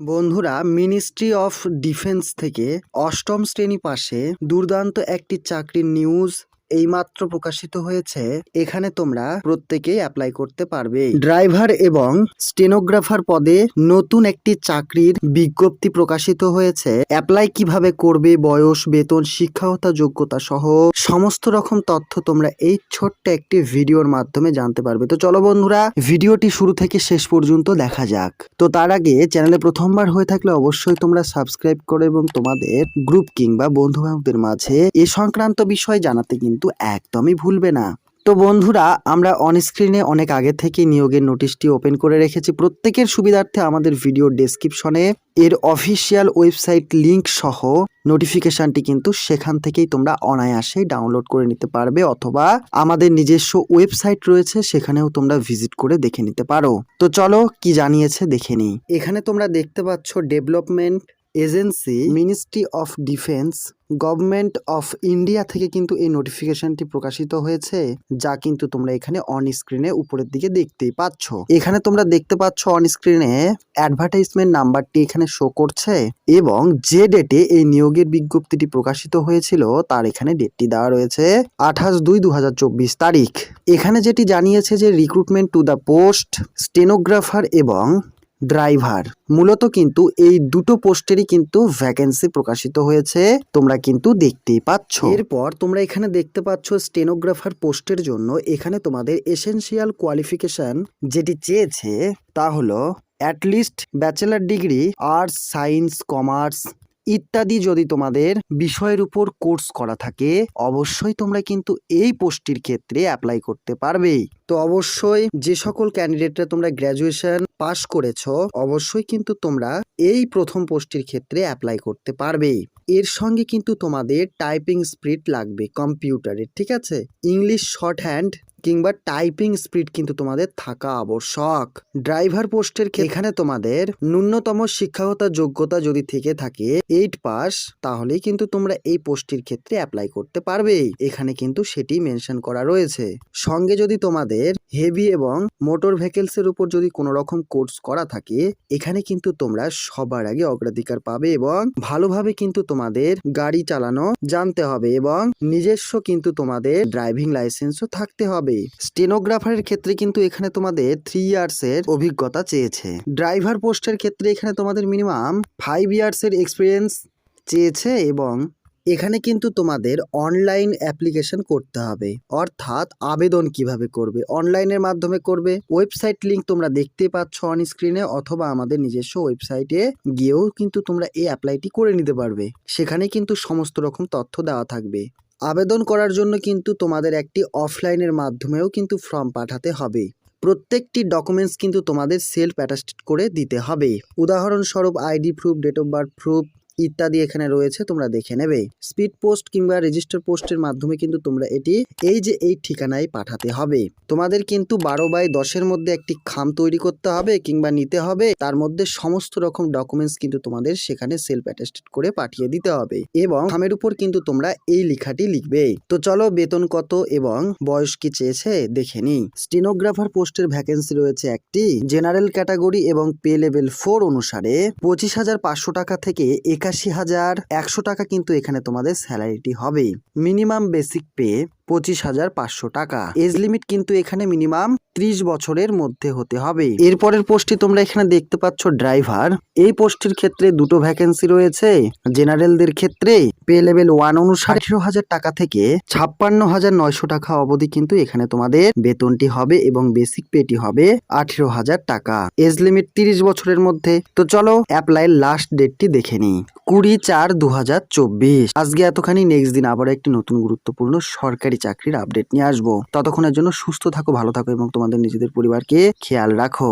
বন্ধুরা ministry of defence থেকে অষ্টম শ্রেণি পাশে দুর্দান্ত একটি চাকরির নিউজ এইমাত্র প্রকাশিত হয়েছে, এখানে তোমরা প্রত্যেকেই অ্যাপ্লাই করতে পারবে। ড্রাইভার এবং স্টেনোগ্রাফার পদে নতুন একটি চাকরির বিজ্ঞপ্তি প্রকাশিত হয়েছে। অ্যাপ্লাই কীভাবে করবে, বয়স, বেতন, শিক্ষাগত যোগ্যতা সহ সমস্ত রকম তথ্য তোমরা এই ছোট্ট একটি ভিডিওর মাধ্যমে জানতে পারবে। তো চলো বন্ধুরা, ভিডিওটি শুরু থেকে শেষ পর্যন্ত দেখা যাক। তো তার আগে চ্যানেলে প্রথমবার হয়ে থাকলে অবশ্যই তোমরা সাবস্ক্রাইব করো এবং তোমাদের গ্রুপ কিংবা বন্ধু বান্ধবদের মাঝে এ সংক্রান্ত বিষয় জানাতে কিন্তু একদমই ভুলবে না। তো বন্ধুরা, আমরা অন স্ক্রিনে অনেক আগে থেকে নিয়োগের নোটিশটি ওপেন করে রেখেছি। প্রত্যেকের সুবিধার্থে আমাদের ভিডিও ডেসক্রিপশনে এর অফিসিয়াল ওয়েবসাইট লিংক সহ নোটিফিকেশনটি কিন্তু সেখান থেকেই তোমরা অনায়াসেই ডাউনলোড করে নিতে পারবে অথবা আমাদের নিজস্ব ওয়েবসাইট রয়েছে, সেখানেও তোমরা ভিজিট করে দেখে নিতে পারো। তো চলো কি জানিয়েছে দেখে নিই। এখানে তোমরা দেখতে পাচ্ছ development agency ministry of defence government of India থেকে কিন্তু এই নোটিফিকেশনটি প্রকাশিত হয়েছে, যা কিন্তু তোমরা এখানে অন স্ক্রিনে উপরের দিকে দেখতেই পাচ্ছ। এখানে তোমরা দেখতে পাচ্ছ অন স্ক্রিনে অ্যাডভার্টাইজমেন্ট নাম্বারটি এখানে শো করছে এবং যে ডেটে এই নিয়োগের বিজ্ঞপ্তিটি প্রকাশিত হয়েছিল, তার এখানে ডেটটি দেওয়া রয়েছে আঠাশ দুই দু তারিখ। এখানে যেটি জানিয়েছে যে recruitment to the post stenographer এবং ড্রাইভার। মূলত কিন্তু এই দুটো পোস্টেরই কিন্তু ভ্যাকেন্সি প্রকাশিত হয়েছে। তোমরা কিন্তু দেখতেই পাচ্ছ। এরপর তোমরা এখানে দেখতে পাচ্ছ স্টেনোগ্রাফার পোস্টের জন্য এখানে তোমাদের এসেন্সিয়াল কোয়ালিফিকেশন যেটি চেয়েছে তা হলো at least bachelor degree arts science commerce ইত্যাদি যদি তোমাদের বিষয়ের উপর কোর্স করা থাকে, অবশ্যই তোমরা কিন্তু এই পোস্টটির ক্ষেত্রে অ্যাপ্লাই করতে পারবেই তো অবশ্যই যে সকল ক্যান্ডিডেটরা তোমরা গ্র্যাজুয়েশন পাশ করেছ, অবশ্যই কিন্তু তোমরা এই প্রথম পোস্টের ক্ষেত্রে অ্যাপ্লাই করতে পারবেই এর সঙ্গে কিন্তু তোমাদের টাইপিং স্পিড লাগবে কম্পিউটারের ঠিক আছে? ইংলিশ শর্ট হ্যান্ড কিংবা টাইপিং স্পিড কিন্তু তোমাদের থাকা আবশ্যক। ড্রাইভার পোস্টের এখানে তোমাদের ন্যূনতম শিক্ষাগত যোগ্যতা যদি থেকে থাকে এইট পাস, তাহলেই কিন্তু তোমরা এই পোস্টের ক্ষেত্রে অ্যাপ্লাই করতে পারবে। এখানে কিন্তু সেটি মেনশন করা রয়েছে। সঙ্গে যদি তোমাদের হেভি এবং মোটর ভেহিকেলস এর উপর যদি কোনো রকম কোর্স করা থাকে, এখানে কিন্তু তোমরা সবার আগে অগ্রাধিকার পাবে এবং ভালোভাবে কিন্তু তোমাদের গাড়ি চালানো জানতে হবে এবং নিজস্ব কিন্তু তোমাদের ড্রাইভিং লাইসেন্সও থাকতে হবে। স্টেনোগ্রাফারের ক্ষেত্রে কিন্তু এখানে তোমাদের থ্রি ইয়ার্স এর অভিজ্ঞতা চেয়েছে। ড্রাইভার পোস্টের ক্ষেত্রে এখানে তোমাদের মিনিমাম ফাইভ ইয়ার্স এর এক্সপিরিয়েন্স চেয়েছে এবং এখানে কিন্তু তোমাদের অনলাইন অ্যাপ্লিকেশন করতে হবে। অর্থাৎ আবেদন কীভাবে করবে? অনলাইনের মাধ্যমে করবে। ওয়েবসাইট লিঙ্ক তোমরা দেখতে পাচ্ছ অন স্ক্রিনে অথবা আমাদের নিজস্ব ওয়েবসাইটে গিয়েও কিন্তু তোমরা এই অ্যাপ্লাইটি করে নিতে পারবে। সেখানে কিন্তু সমস্ত রকম তথ্য দেওয়া থাকবে। আবেদন করার জন্য কিন্তু তোমাদের একটি অফলাইনের মাধ্যমেও কিন্তু ফর্ম পাঠাতে হবে। প্রত্যেকটি ডকুমেন্টস কিন্তু তোমাদের সেলফ অ্যাটাস্টেড করে দিতে হবে। উদাহরণস্বরূপ ID proof date of birth proof ইত্যাদি এখানে রয়েছে, তোমরা দেখে নেবে। স্পিড পোস্ট কিংবা রেজিস্টার পোস্টের মাধ্যমে কিন্তু তোমরা এটি এই যে এই ঠিকানায় পাঠাতে হবে। তোমাদের কিন্তু বারো বাই দশের মধ্যে একটি খাম তৈরি করতে হবে কিংবা নিতে হবে। তার মধ্যে সমস্ত রকম ডকুমেন্টস কিন্তু তোমাদের সেখানে সেলফ অ্যাটেস্টেড করে পাঠিয়ে দিতে হবে এবং খামের উপর কিন্তু তোমরা এই লেখাটি লিখবে। তো চলো বেতন কত এবং বয়স কি চেয়েছে দেখে নিই। স্টেনোগ্রাফার পোস্টের ভ্যাকেন্সি রয়েছে একটি। জেনারেল ক্যাটাগরি এবং পে লেভেল ফোর অনুসারে পঁচিশ হাজার পাঁচশো টাকা থেকে একাশি হাজার একশো টাকা কিন্তু এখানে তোমাদের স্যালারিটি হবে মিনিমাম বেসিক পে পঁচিশ হাজার পাঁচশো টাকা। এজ লিমিট কিন্তু এখানে মিনিমাম ত্রিশ বছরের মধ্যে হতে হবে। এরপরের পোস্টটি তোমরা এখানে দেখতে পাচ্ছ ড্রাইভার এই পোস্টের ক্ষেত্রে দুটো ভ্যাকেন্সি রয়েছে। জেনারেলদের ক্ষেত্রে পে লেভেল ওয়ান অনুসারে আঠেরো হাজার টাকা থেকে ছাপ্পান্ন হাজার নয়শো টাকা অবধি কিন্তু এখানে তোমাদের বেতনটি হবে এবং বেসিক পেটি হবে আঠেরো হাজার টাকা। এজ লিমিট তিরিশ বছরের মধ্যে। তো চলো অ্যাপ্লাই লাস্ট ডেটটি দেখে নিই। কুড়ি চার দু হাজার চব্বিশ। আজকে এতখানি নেক্সট দিন আবার একটি নতুন গুরুত্বপূর্ণ সরকারি চাকরির আপডেট নিয়ে আসব। ততক্ষণের জন্য সুস্থ থাকো, ভালো থাকো এবং তোমাদের নিজেদের পরিবারকে খেয়াল রাখো।